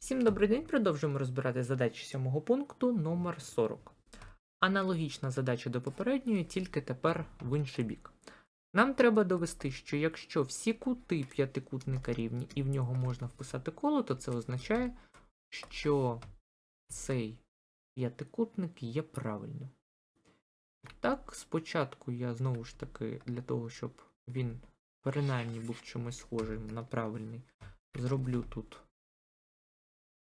Всім добрий день. Продовжуємо розбирати задачі сьомого пункту номер 40. Аналогічна задача до попередньої, тільки тепер в інший бік. Нам треба довести, що якщо всі кути п'ятикутника рівні і в нього можна вписати коло, то це означає, що цей п'ятикутник є правильним. Так, спочатку я знову ж таки, для того, щоб він принаймні був чимось схожим на правильний, зроблю тут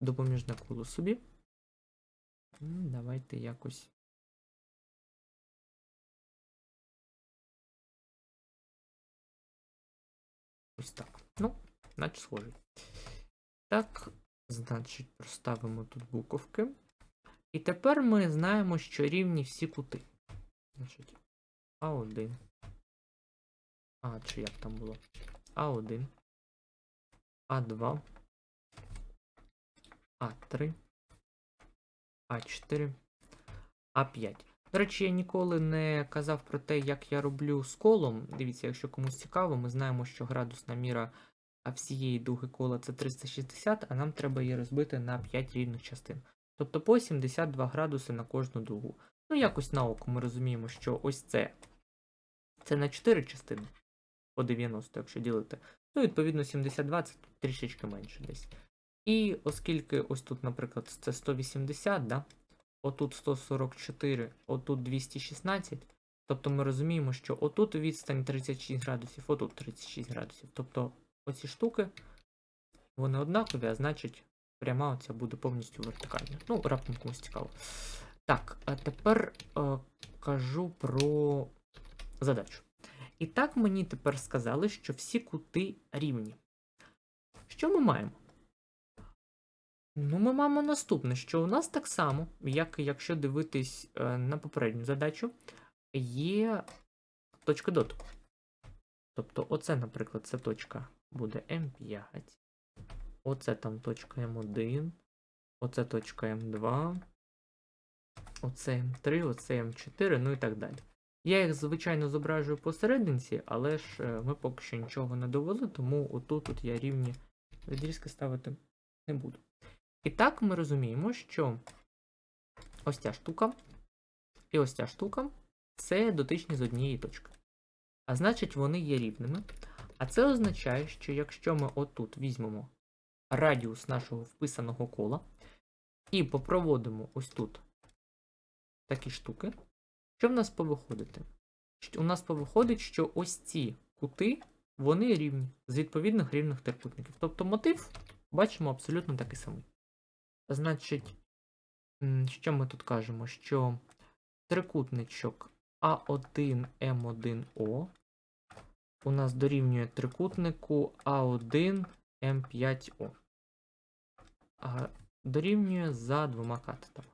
допоміжне коло собі. Давайте якось. Ось так. Ну, наче схожий. Так, значить, проставимо тут буковки. І тепер ми знаємо, що рівні всі кути. Значить, А1. А, чи як там було? А1. А2. А3, А4, А5. До речі, я ніколи не казав про те, як я роблю з колом. Дивіться, якщо комусь цікаво, ми знаємо, що градусна міра всієї дуги кола це 360, а нам треба її розбити на 5 рівних частин. Тобто по 72 градуси на кожну дугу. Ну, якось на око ми розуміємо, що ось це. Це на 4 частини по 90, якщо ділити. Ну, відповідно, 72 це трішечки менше десь. І оскільки ось тут, наприклад, це 180, да? отут 144, отут 216, тобто ми розуміємо, що отут відстань 36 градусів, отут 36 градусів. Тобто оці штуки, вони однакові, а значить, пряма оця буде повністю вертикальна. Ну, раптом комусь цікаво. Так, а тепер е, кажу про задачу. І так мені тепер сказали, що всі кути рівні. Що ми маємо? Ну, ми маємо наступне, що у нас так само, як якщо дивитись е, на попередню задачу, є точка дотику. Тобто, оце, наприклад, ця точка буде М5, оце там точка М1, оце точка М2, оце М3, оце М4, ну і так далі. Я їх, звичайно, зображую посерединці, але ж е, ми поки що нічого не довели, тому отут от я рівні відрізки ставити не буду. І так ми розуміємо, що ось ця штука і ось ця штука це дотичні з однієї точки. А значить, вони є рівними. А це означає, що якщо ми отут візьмемо радіус нашого вписаного кола і попроводимо ось тут такі штуки, що в нас повиходити? У нас повиходить, що ось ці кути, вони рівні з відповідних рівних трикутників. Тобто мотив бачимо абсолютно такий самий. Значить, що ми тут кажемо? Що трикутничок А1 М1О у нас дорівнює трикутнику А1 М5О. Дорівнює за двома катетами.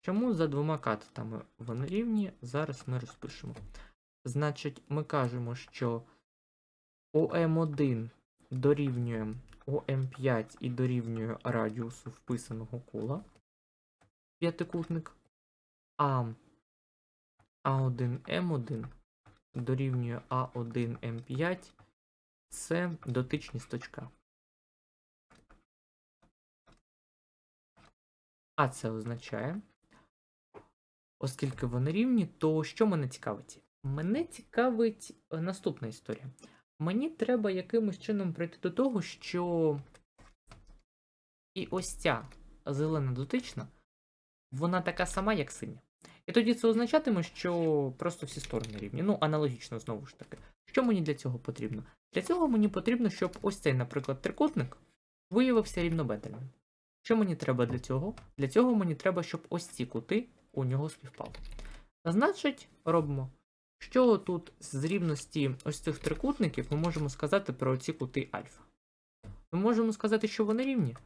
Чому за двома катетами вони рівні? Зараз ми розпишемо. Значить, ми кажемо, що ОМ1 дорівнює ОМ5 і дорівнює радіусу вписаного кола п'ятикутник, а А1М1 дорівнює А1М5 це дотичність точка. А це означає, оскільки вони рівні, то що мене цікавить? Мене цікавить е, наступна історія. Мені треба якимось чином прийти до того, що і ось ця зелена дотична, вона така сама, як синя. І тоді це означатиме, що просто всі сторони рівні. Ну, аналогічно, знову ж таки. Що мені для цього потрібно? Для цього мені потрібно, щоб ось цей, наприклад, трикутник виявився рівнобедреним. Що мені треба для цього? Для цього мені треба, щоб ось ці кути у нього співпали. Значить, робимо. Що тут з рівності ось цих трикутників ми можемо сказати про ці кути альфа? Ми можемо сказати, що вони рівні.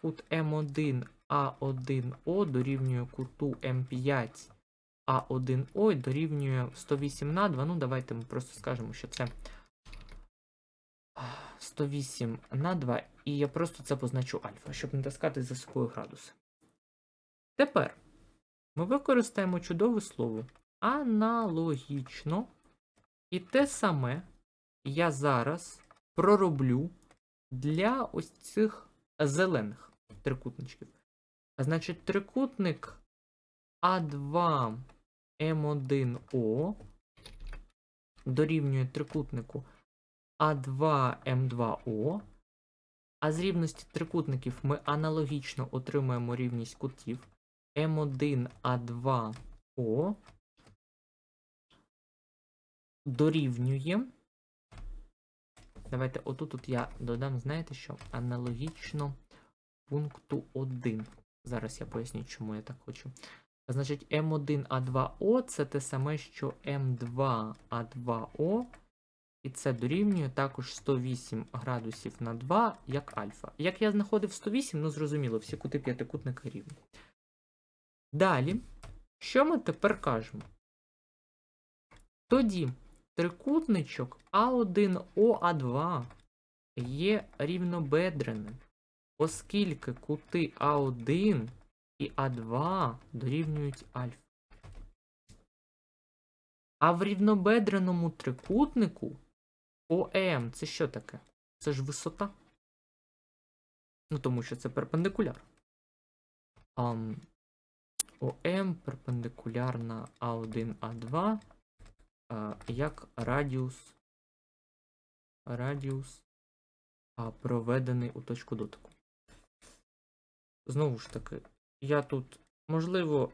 Кут М1 А1О дорівнює куту М5 А1О і дорівнює 108 на 2. Ну, давайте ми просто скажемо, що це 108 на 2, і я просто це позначу альфа, щоб не таскати за собою градуси. Тепер ми використаємо чудове слово аналогічно. І те саме я зараз пророблю для ось цих зелених. трикутничків. Значить, трикутник А2 М1О дорівнює трикутнику А2 М2О. А з рівності трикутників ми аналогічно отримаємо рівність кутів М1А2О дорівнює. Давайте отут от я додам, знаєте що? Аналогічно пункту 1. Зараз я поясню, чому я так хочу. Значить, М1А2О це те саме, що М2А2О. І це дорівнює також 108 градусів на 2, як альфа. Як я знаходив 108, ну зрозуміло, всі кути п'ятикутника рівні. Далі, що ми тепер кажемо? Тоді трикутничок А1ОА2 є рівнобедреним, оскільки кути А1 і А2 дорівнюють альфа. А в рівнобедреному трикутнику ОМ це що таке? Це ж висота. Ну, тому що це перпендикуляр. ОМ перпендикулярна А1, А2 а, як радіус, радіус проведений у точку дотику. Знову ж таки, я тут, можливо,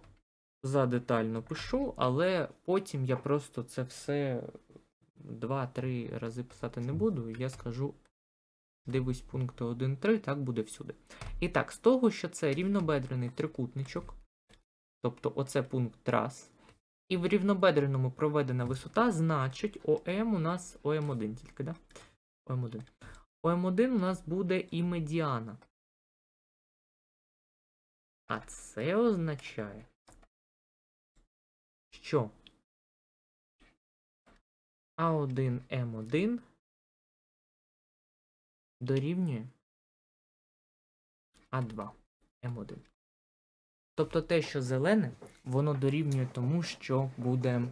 задетально пишу, але потім я просто це все 2-3 рази писати не буду. Я скажу, дивись пункти 1-3, так буде всюди. І так, з того, що це рівнобедрений трикутничок, тобто оце пункт раз, і в рівнобедреному проведена висота, значить ОМ у нас ОМ1 тільки, да? ОМ1. ОМ1 у нас буде і медіана. А це означає, що А1М1 дорівнює А2 М1. Тобто те, що зелене, воно дорівнює тому, що буде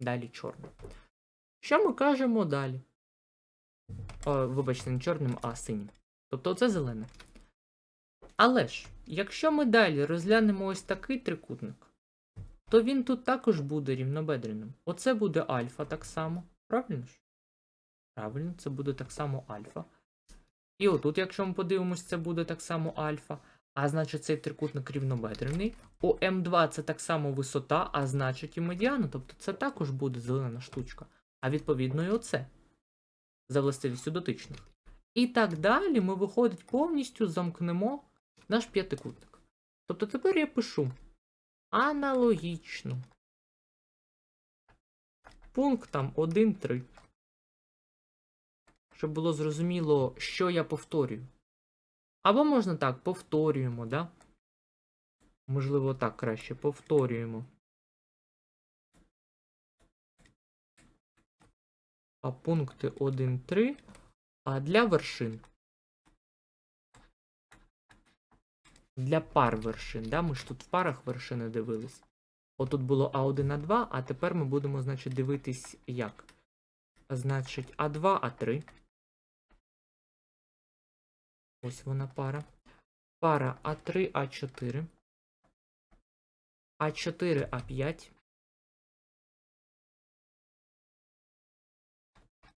далі чорним. Що ми кажемо далі? О, вибачте, не чорним, а синім. Тобто це зелене. Але ж, якщо ми далі розглянемо ось такий трикутник, то він тут також буде рівнобедреним. Оце буде альфа так само. Правильно ж? Правильно, це буде так само альфа. І отут, якщо ми подивимось, це буде так само альфа. А значить, цей трикутник рівнобедрений. У М2 це так само висота, а значить і медіана. Тобто це також буде зелена штучка. А відповідно і оце. За властивістю дотичних. І так далі ми, виходить, повністю замкнемо наш п'ятикутник. Тобто тепер я пишу аналогічно пунктам 1-3. Щоб було зрозуміло, що я повторюю. Або можна так, повторюємо, да? Можливо, так краще повторюємо. А пункти 1-3. А для вершин. Для пар вершин, да? Ми ж тут в парах вершини дивились. Отут було А1, А2, а тепер ми будемо, значить, дивитись як. Значить, А2, А3. Ось вона пара. Пара А3, А4. А4, А5.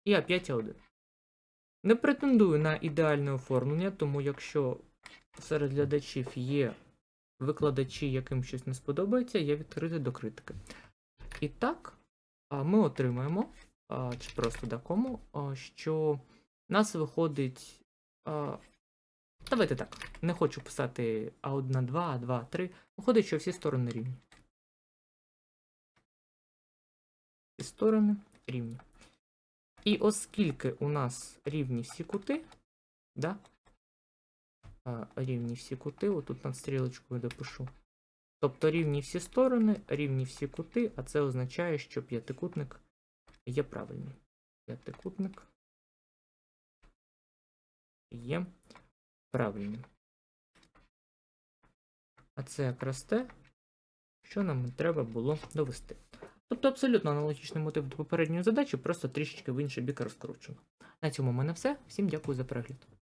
І А5, А1. Не претендую на ідеальне оформлення, тому якщо серед глядачів є викладачі, яким щось не сподобається, я відкритий до критики. І так, ми отримаємо, чи просто да кому, а, що нас виходить. Давайте так. Не хочу писати А1, 2, А2, 3. Виходить, що всі сторони рівні. Всі сторони рівні. І оскільки у нас рівні всі кути, да? рівні всі кути, отут над стрілочкою допишу. Тобто рівні всі сторони, рівні всі кути, а це означає, що п'ятикутник є правильний. П'ятикутник є правильним. А це якраз те, що нам треба було довести. Тобто абсолютно аналогічний мотив до попередньої задачі, просто трішечки в інший бік розкручено. На цьому в мене все. Всім дякую за перегляд.